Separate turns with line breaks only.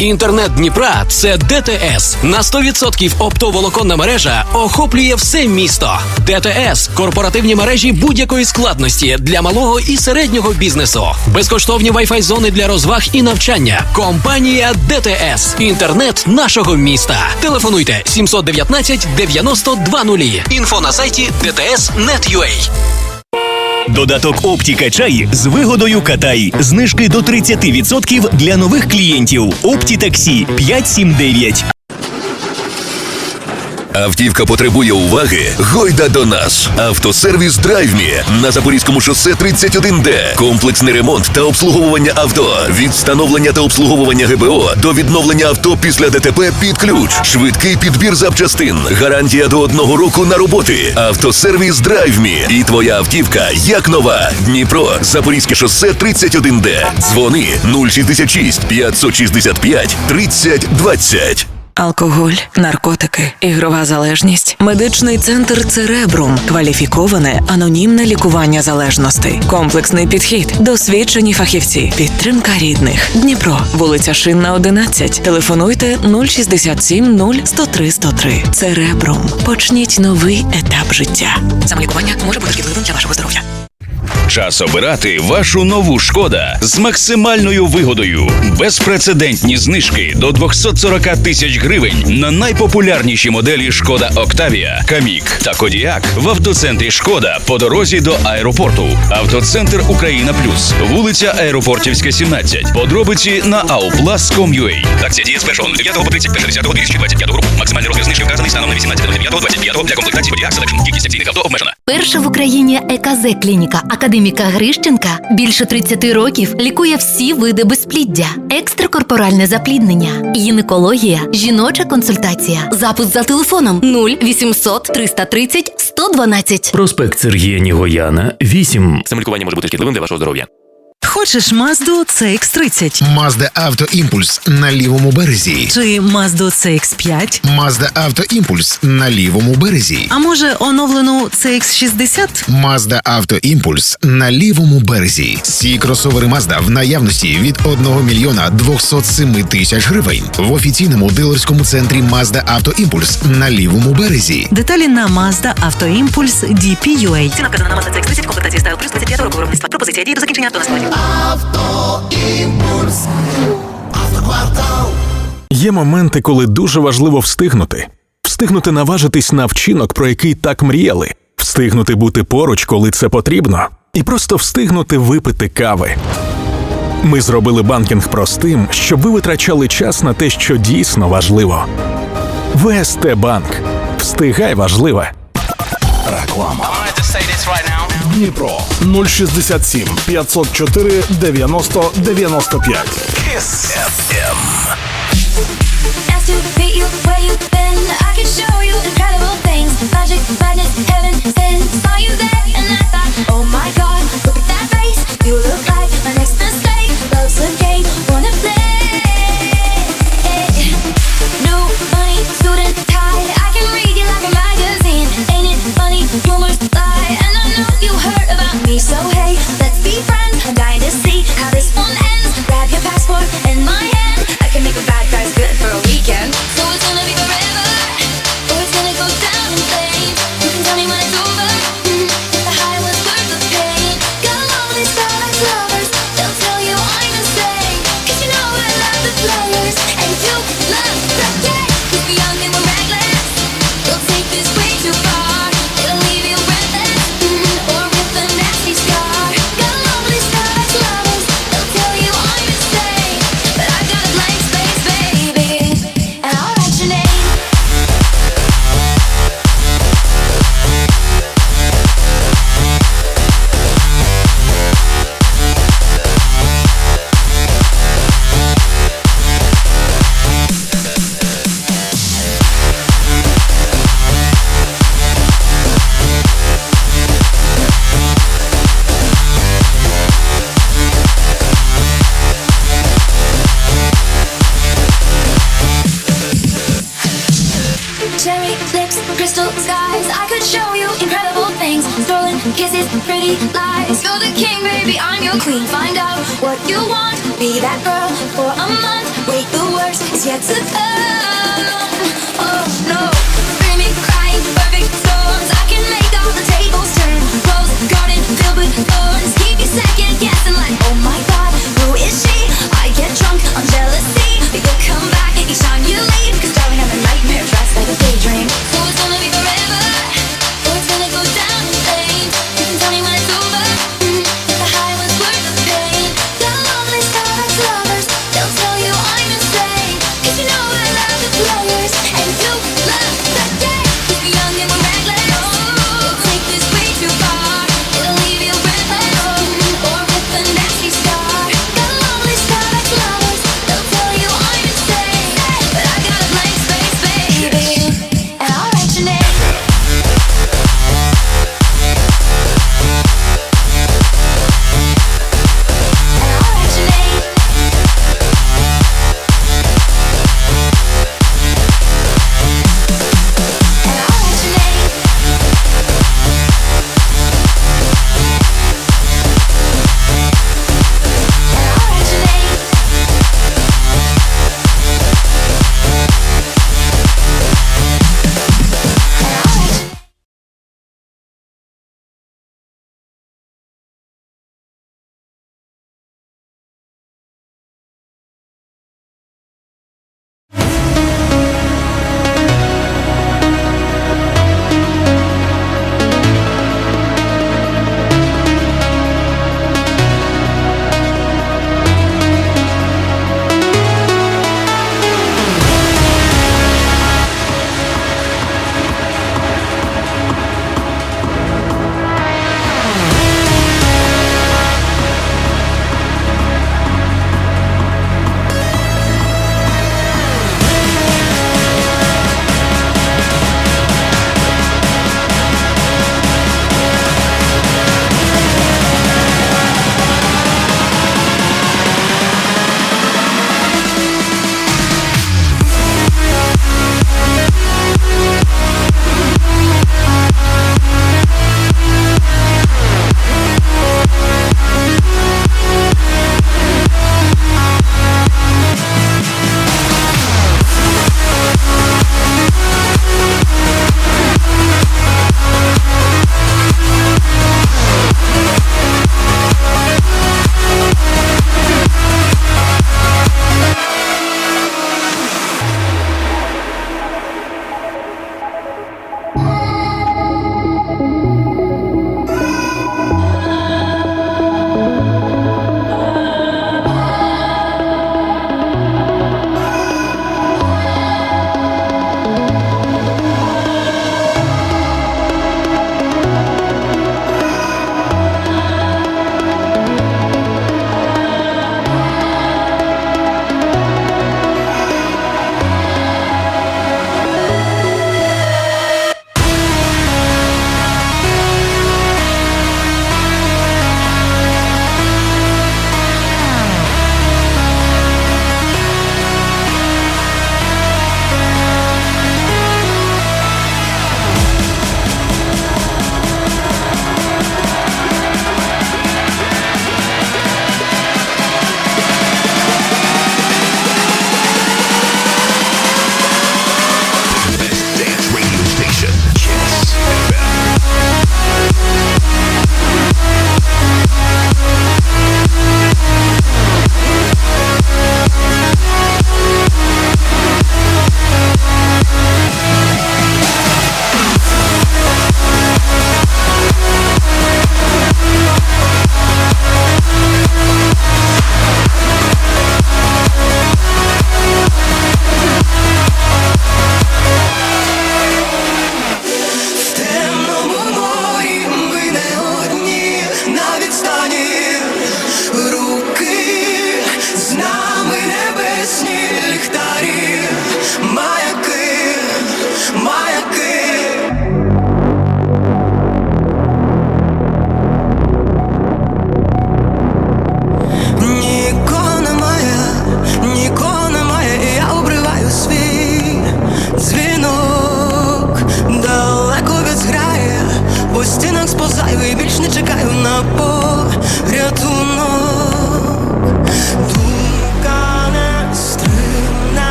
Інтернет Дніпра це ДТС. На 100% оптоволоконна мережа охоплює все місто. ДТС корпоративні мережі будь-якої складності для малого і середнього бізнесу. Безкоштовні Wi-Fi зони для розваг і навчання. Компанія ДТС. Інтернет нашого міста. Телефонуйте 719 90 20. Інфо на сайті dts.net.ua.
Додаток Оптіка Чай з вигодою Катай. Знижки до 30% для нових клієнтів. Опті таксі 579.
Автівка потребує уваги. Гойда до нас. Автосервіс Драйвмі на Запорізькому шосе 31Д. Комплексний ремонт та обслуговування авто. Від встановлення та обслуговування ГБО до відновлення авто після ДТП під ключ. Швидкий підбір запчастин. Гарантія до одного року на роботи. Автосервіс Драйвмі. І твоя автівка як нова. Дніпро, Запорізьке шосе 31Д. Дзвони 066 565 30 20.
Алкоголь, наркотики, ігрова залежність, медичний центр Церебрум, кваліфіковане анонімне лікування залежностей, комплексний підхід, досвідчені фахівці, підтримка рідних. Дніпро, вулиця Шинна, 11. Телефонуйте 067 0 103 103. Церебрум. Почніть новий етап життя. Самолікування може бути шкідливим для вашого здоров'я.
Час обирати вашу нову шкода з максимальною вигодою. Безпрецедентні знижки до 240 тисяч гривень на найпопулярніші моделі Шкода Октавія, Камік та Кодіак в автоцентрі Шкода по дорозі до аеропорту. Автоцентр Україна Плюс, вулиця Аеропортівська, 17. Подробиці на auplas.com.ua. Акція діє з 1 9 по 31 10 2025 року. Максимальний розмір знижки вказаний станом на 18 9 25 для комплектації Кодіак Селекшн. Кількість акційних авто обмежена.
Перша в Україні ЕКЗ клініка академіка Грищенка більше 30 років лікує всі види безпліддя, екстракорпоральне запліднення, гінекологія, жіноча консультація. Запис за телефоном 0800 330 112.
Проспект Сергія Нігояна, 8.
Самолікування може бути шкідливим для вашого здоров'я.
Хочеш Мазду CX-30
Mazda Автоімпульс на лівому березі.
чи Мазду CX-5?
Mazda Автоімпульс на лівому березі.
А може оновлену CX-60?
Mazda Автоімпульс на лівому березі. Всі кросовери Mazda в наявності від 1 мільйона 207 тисяч гривень в офіційному дилерському центрі Mazda Автоімпульс на лівому березі.
Деталі на Mazda Автоімпульс DP.UA. Ціна вказана на Mazda CX-30, комплектації Style Plus 25 року виробництва. Пропозиція дії до закінчення авто на складі.
Є моменти, коли дуже важливо встигнути. Встигнути наважитись на вчинок, про який так мріяли, встигнути бути поруч, коли це потрібно, і просто встигнути випити кави. Ми зробили банкінг простим, щоб ви витрачали час на те, що дійсно важливо. ВСТ Банк. Встигай важливе.
Дніпро 067 504 90 95.
Asked kisses, pretty lies. You're the king, baby. I'm your queen. Find out what you want. Be that girl for a month. Wait, the worst is yet to come.